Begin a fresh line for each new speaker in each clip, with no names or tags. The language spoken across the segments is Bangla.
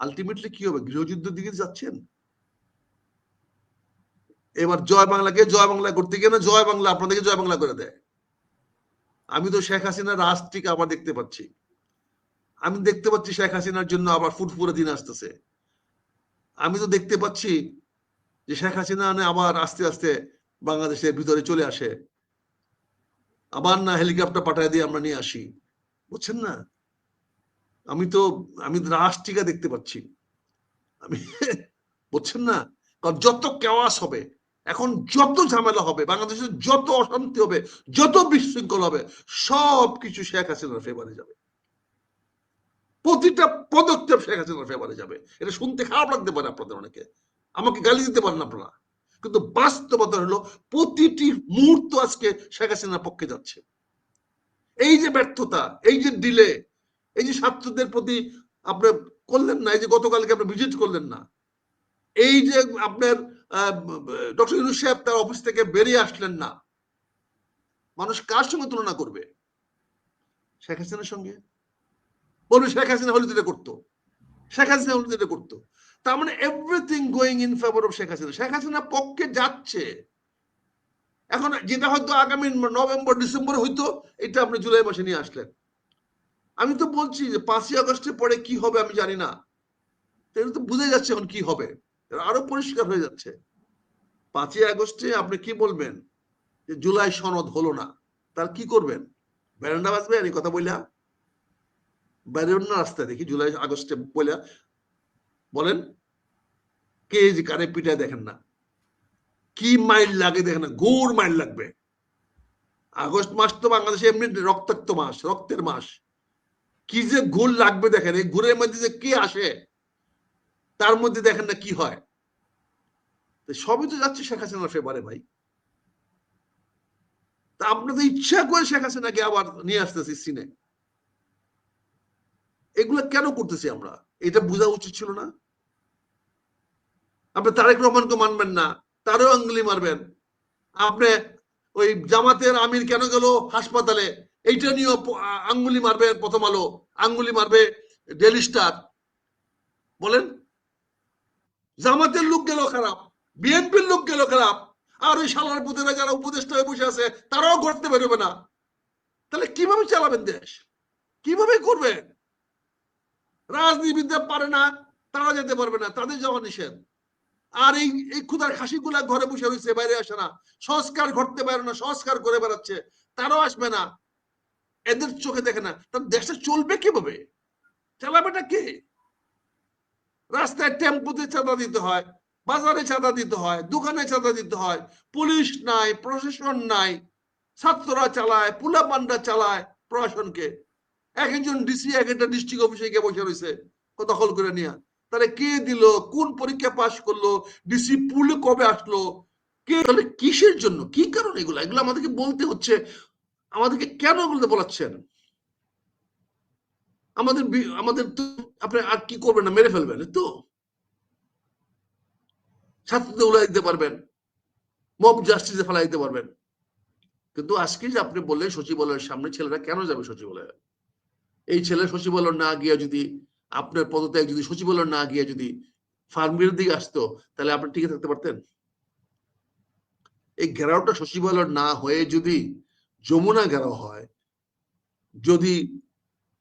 আলটিমেটলি কি হবে? গৃহযুদ্ধের দিকে যাচ্ছেন? এবার জয় বাংলাকে জয় বাংলা করতে গিয়ে না জয় বাংলা আপনাদেরকে জয় বাংলা করে দেয়। আমি তো শেখ হাসিনার রাজটিকে আবার দেখতে পাচ্ছি। আমি দেখতে পাচ্ছি শেখ হাসিনার জন্য আবার ফুটফুরে দিন আসতেছে। আমি তো দেখতে পাচ্ছি যে শেখ হাসিনা আবার আস্তে আস্তে বাংলাদেশের ভিতরে চলে আসে। আবার না হেলিকপ্টার পাঠায় দিয়ে আমরা নিয়ে আসি। বুঝছেন না? আমি তো, আমি রাষ্ট্রিকা দেখতে পাচ্ছি। আমি, বুঝছেন না? কারণ যত কেওয়াস হবে, এখন যত ঝামেলা হবে বাংলাদেশের যত অশান্তি হবে, যত বিশৃঙ্খল হবে সব কিছু শেখ হাসিনার ফেভারে যাবে। প্রতিটা পদক্ষেপ শেখ হাসিনার ফেভারে যাবে। এটা শুনতে খারাপ লাগতে পারে আপনাদের অনেকে। আমাকে গালি দিতে পারেন আপনারা। কিন্তু বাস্তবতা হলো, প্রতিটি মুহূর্ত আজকে শেখ হাসিনার পক্ষে যাচ্ছে। এই যে ব্যর্থতা, এই যে ডিলে এই যে ছাত্রদের প্রতি আপনার করলেন না, এই যে গতকালকে আপনি ভিজিট করলেন না, এই যে আপনার ডক্টর ইউনুস সাহেব তার অফিস থেকে বেরিয়ে আসলেন না, মানুষ কার সঙ্গে তুলনা করবে? শেখ হাসিনার সঙ্গে? বলবে শেখ হাসিনা হলে এটা করতো, শেখ হাসিনা হলে এটা করতো, তার মানে everything going in favour of Sheikh Hasina Sheikh Hasina পক্ষে যাচ্ছে, এখন যেটা হয়তো আগামী নভেম্বর, ডিসেম্বর হইতো, এটা আপনি জুলাই মাসে নিয়ে আসলেন। আমি তো বলছি যে পাঁচই আগস্টের পরে কি হবে আমি জানি না। এটা তো বুঝে যাচ্ছে এখন কি হবে। আরও পরিষ্কার হয়ে যাচ্ছে। পাঁচই আগস্টে আপনি কি বলবেন? যে জুলাই সনদ হলো না। তার কি করবেন? ব্যারেন্ডা বাজবে এই কথা বললা বাইরের না রাস্তায় দেখি, জুলাই আগস্টে বলে বলেন, কে যে কারে পিঠায় দেখেন না? কি মাইল লাগে দেখেন না? গুড় মাইল লাগবে। আগস্ট মাস তো বাংলাদেশে এমনি রক্তাক্ত মাস, রক্তের মাস। কি যে গুড় লাগবে দেখেন, এই গুড়ের মধ্যে যে কি আসে, তার মধ্যে দেখেন না কি হয়। সবই তো যাচ্ছে শেখ হাসিনার ফেভারে ভাই। তা আপনাদের ইচ্ছা করে শেখ হাসিনাকে আবার নিয়ে আসতেছি সিনে। এগুলো কেন করতেছি আমরা? এটা বোঝা উচিত ছিল না। আপনি তারেক রহমানকে মানবেন না তারও আঙ্গুলি মারবেন। আপনি ওই জামাতের আমির কেন গেল হাসপাতালে? এইটা নিয়েও আঙ্গুলি মারবে প্রথম আলো। আঙ্গুলি মারবে ডেলি স্টার বলেন? জামাতের লোক গেল খারাপ, বিএনপির লোক গেল খারাপ। আর ওই সালার পুতেরা যারা উপদেষ্টা হয়ে বসে আছে, তারাও ঘটতে বেরোবে না। তাহলে কীভাবে চালাবেন দেশ? কীভাবে করবেন? রাজনীতিবিদরা পারে না, তারা যেতে পারবে না, তাদের যাওয়া নিষেধ। আর এই এই ক্ষুদার খাসিগুলা ঘরে বসে রয়েছে, বাইরে আসে না। সংস্কার ঘটতে পারে না, সংস্কার করে বেড়াচ্ছে। তারাও আসবে না। এদের চোখে দেখে না। তার দেশটা চলবে কীভাবে? চালাবেটা কে? রাস্তায় টেম্পুতে চাঁদা দিতে হয়, বাজারে চাঁদা দিতে হয়, দোকানে চাঁদা দিতে হয়, পুলিশ নাই, প্রশাসন নাই, ছাত্ররা চালায় পুলা পান্ডা চালায় প্রশাসনকে। এক একজন ডিসি, এক একটা ডিস্ট্রিক্ট অফিসে গিয়ে বসে রয়েছে দখল করে নিয়ে। তাহলে কে দিল? কোন পরীক্ষা পাশ করল? ডিসি পুলে কবে আসলো? কে তাহলে কিসের জন্য? কি কারণ এগুলো? এগুলো আমাদেরকে বলতে হচ্ছে। আমাদেরকে কেন বলতে বলাচ্ছেন? আমাদের আমাদের তো আপনি আর কি করবেন না, মেরে ফেলবেন তো? ছাত্রদের উড়াই দিতে পারবেন, মব জাস্টিসে ফেলাই দিতে পারবেন। কিন্তু আজকে যে আপনি বললেন সচিবালয়ের সামনে ছেলেরা কেন যাবে সচিবালয়ে? এই ছেলে সচিবালয় না গিয়ে যদি আপনার পদত্যাগ যদি সচিবালয় না গিয়ে যদি ফার্মের দিকে আসতো, তাহলে আপনি টিকে থাকতে পারতেন? এই ঘেরাওটা সচিবালয় না হয়ে যদি যমুনা ঘেরাও হয়, যদি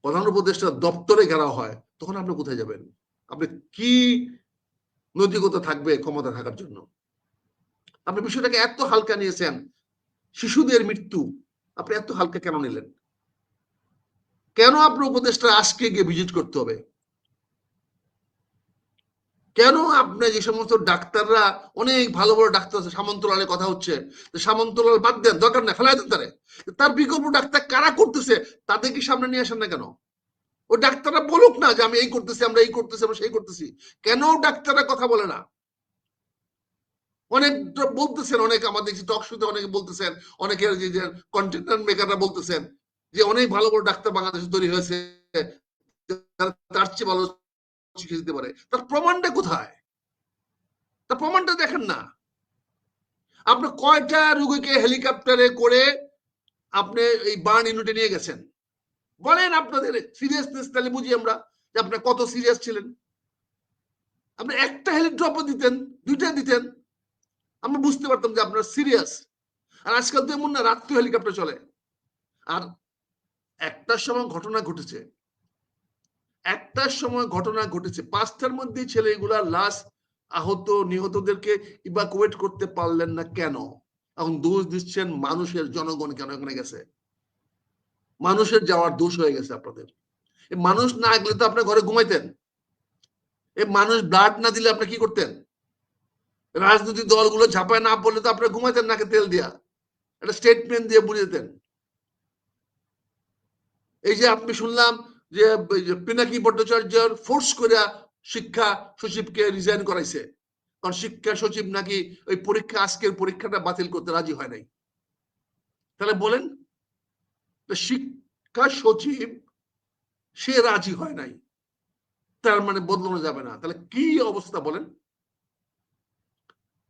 প্রধান উপদেষ্টা দপ্তরে ঘেরাও হয়, তখন আপনি কোথায় যাবেন? আপনি কি নৈতিকতা থাকবে ক্ষমতা থাকার জন্য? আপনি বিষয়টাকে এত হালকা নিয়েছেন, শিশুদের মৃত্যু, আপনি এত হালকা কেন নিলেন? কেন আপনার উপদেশটা আজকে গিয়ে ভিজিট করতে হবে? কেন আপনি যে সমস্ত ডাক্তাররা, অনেক ভালো ভালো ডাক্তার আছে সামন্তলালের কথা হচ্ছে। সামন্তলাল বাদ দেন, দরকার না ফেলাই দেন তারে। বিকল্প ডাক্তার কারা করতেছে, তাদের কি সামনে নিয়ে আসেন না কেন? ও ডাক্তাররা বলুক না যে আমি এই করতেছি, আমরা এই করতেছি, আমরা সেই করতেছি। কেন ডাক্তাররা কথা বলে না? অনেক বলতেছেন, অনেক আমাদের টক শুতে অনেকে বলতেছেন অনেকের যে কন্টেন্ট মেকাররা বলতেছেন যে, অনেক ভালো বড় ডাক্তার বাংলাদেশে তৈরি হয়েছে তার চেয়ে ভালো চিকিৎসা দিতে পারে। তার প্রমাণটা কোথায়? তার প্রমাণটা দেখেন না। আপনি কয়টা রুগীকে হেলিকপ্টারে করে আপনি এই বার্ন ইউনিটে নিয়ে গেছেন? বলেন আপনাদের সিরিয়াসনেস তাহলে বুঝি আমরা যে আপনার কত সিরিয়াস ছিলেন। আপনি একটা হেলিড্রপও দিতেন, দুইটা দিতেন, আমরা বুঝতে পারতাম যে আপনার সিরিয়াস আর আজকাল তো এমন না, রাত্রি হেলিকপ্টার চলে। আর একটার সময় ঘটনা ঘটেছে। একটার সময় ঘটনা ঘটেছে। পাঁচটার মধ্যে ছেলেগুলার লাশ আহত, নিহতদেরকে ইভাকুয়েট করতে পারলেন না কেন? এখন দোষ দিচ্ছেন মানুষের জনগণ কেন এখানে গেছে? মানুষের যাওয়ার দোষ হয়ে গেছে আপনাদের। মানুষ না গেলে তো আপনার ঘরে ঘুমাইতেন। এ মানুষ ব্লাড না দিলে আপনি কি করতেন? রাজনৈতিক দলগুলো ঝাঁপায় না পড়লে তো আপনার ঘুমাইতেন নাকে তেল দিয়া। একটা স্টেটমেন্ট দিয়ে বুঝে দিতেন। এই যে আপনি শুনলাম যে পিনাকি ভট্টাচার্যর ফোর্স করে শিক্ষা সচিবকে রিজাইন করাইছে। কারণ শিক্ষা সচিব নাকি ওই পরীক্ষা, আজকের পরীক্ষাটা বাতিল করতে রাজি হয় নাই। তাহলে বলেন শিক্ষা সচিব, সে রাজি হয় নাই। তার মানে বদলানো যাবে না। তাহলে কি অবস্থা বলেন?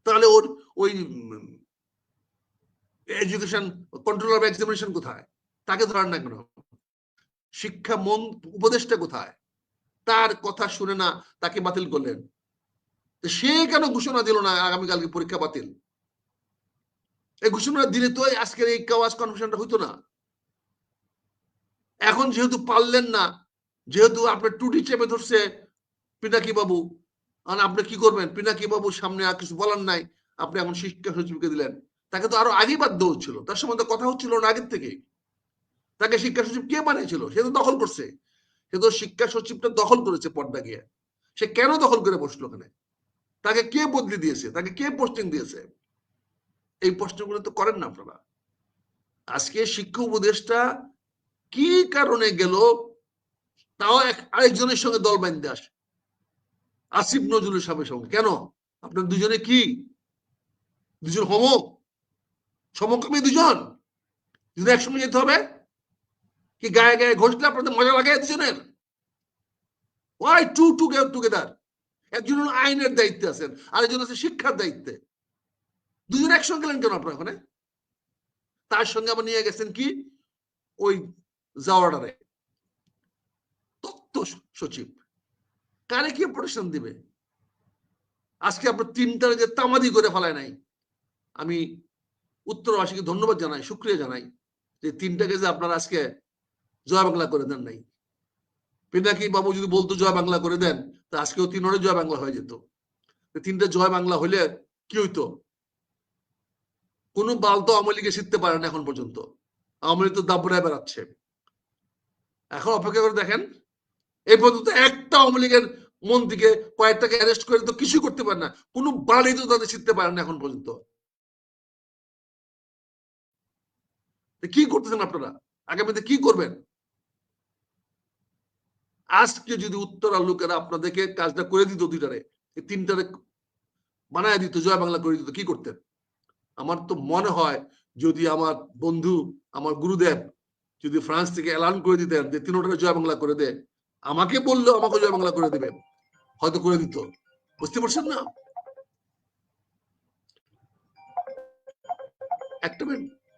তাহলে ওর ওই এডুকেশন কন্ট্রোল অফ এক্সামিনেশন কোথায়? তাকে ধরার না কেন? শিক্ষা মন, উপদেশটা কোথায়? তার কথা শুনে না, তাকে বাতিল করলেন। সে কেন ঘোষণা দিল না আগামীকালকে পরীক্ষা বাতিল? এই ঘোষণা দিলে তো আজকের এই কাওয়াজ কনভেনশনটা হইতো না। এখন যেহেতু পারলেন না, যেহেতু আপনার টুটি চেপে ধরছে পিনাকি বাবু, আর আপনি কি করবেন? পিনাকি বাবুর সামনে আর কিছু বলার নাই, আপনি এখন শিক্ষা সচিবকে দিলেন। তাকে তো আরও আগে বাধ্য হচ্ছিল, তার সম্বন্ধে কথা হচ্ছিল না আগের থেকে। তাকে শিক্ষা সচিব কে বানিয়েছিল? সে তো দখল করছে। সে তো শিক্ষা সচিবটা দখল করেছে পর্দা গিয়ে। সে কেন দখল করে বসল ওখানে? তাকে কে বদলি দিয়েছে? তাকে কে পোস্টিং দিয়েছে? এই প্রশ্নগুলো তো করেন না আপনারা। আজকে শিক্ষা উপদেশটা কি কারণে গেল, তাও এক আরেকজনের সঙ্গে দল বাঁধতে আসে। আসিফ নজরুল সাহেবের সঙ্গে। কেন? আপনার দুজনে কি? দুজন হোম সমকামী দুজন? যদি একসঙ্গে যেতে হবে? কি গায়ে গায়ে ঘষলে আপনাদের মজা লাগে দুজনের ওয়াই টু টু টুগেদার একজন আইনের দায়িত্বে আছেন, আরেকজন আছে শিক্ষার দায়িত্বে। দুজন একসঙ্গে গেলেন কেন আপনার ওখানে? তার সঙ্গে আবার নিয়ে গেছেন কি? ওই তথ্য সচিব। কারে কি প্রোটেকশন দিবে? আজকে আপনার তিনটার যে তামাদি করে ফেলায় নাই। আমি উত্তরবাসীকে ধন্যবাদ জানাই, শুক্রিয়া জানাই যে তিনটাকে যে আপনারা আজকে জয় বাংলা করে দেন নাই। পিনাকি বাবু যদি বলতো জয় বাংলা করে দেন, তা আজকেও তিন তিনরে জয় বাংলা হয়ে যেত। তিনটা জয় বাংলা হইলে কি হইতো? কোনো বাল তো আওয়ামী লীগে শিখতে পারে না এখন পর্যন্ত। আওয়ামী লীগ তো দাবড়ায় বেড়াচ্ছে। এখন অপেক্ষা করে দেখেন, এই পর্যন্ত একটা আওয়ামী লীগের মন্ত্রীকে কয়েকটাকে অ্যারেস্ট করে তো কিছু করতে পারে না। কোনো বাড়ি তো তাদের শিখতে পারে না এখন পর্যন্ত। কি করতেছেন আপনারা? আগামীতে কি করবেন? আজকে যদি উত্তরার লোকেরা আপনাদেরকে কাজটা করে দিত দুইটারে, এই তিনটারে বানায় দিত, জয় বাংলা করে দিত, কি করতেন? আমার তো মনে হয় যদি আমার বন্ধু, আমার গুরুদেব যদি ফ্রান্স থেকে এলান করে দিতেন যে তিনোটারে জয় বাংলা করে দে, আমাকে বলল আমাকে জয় বাংলা করে দেবে, হয়তো করে দিত। বুঝতে পারছেন না? একটা মিনিট।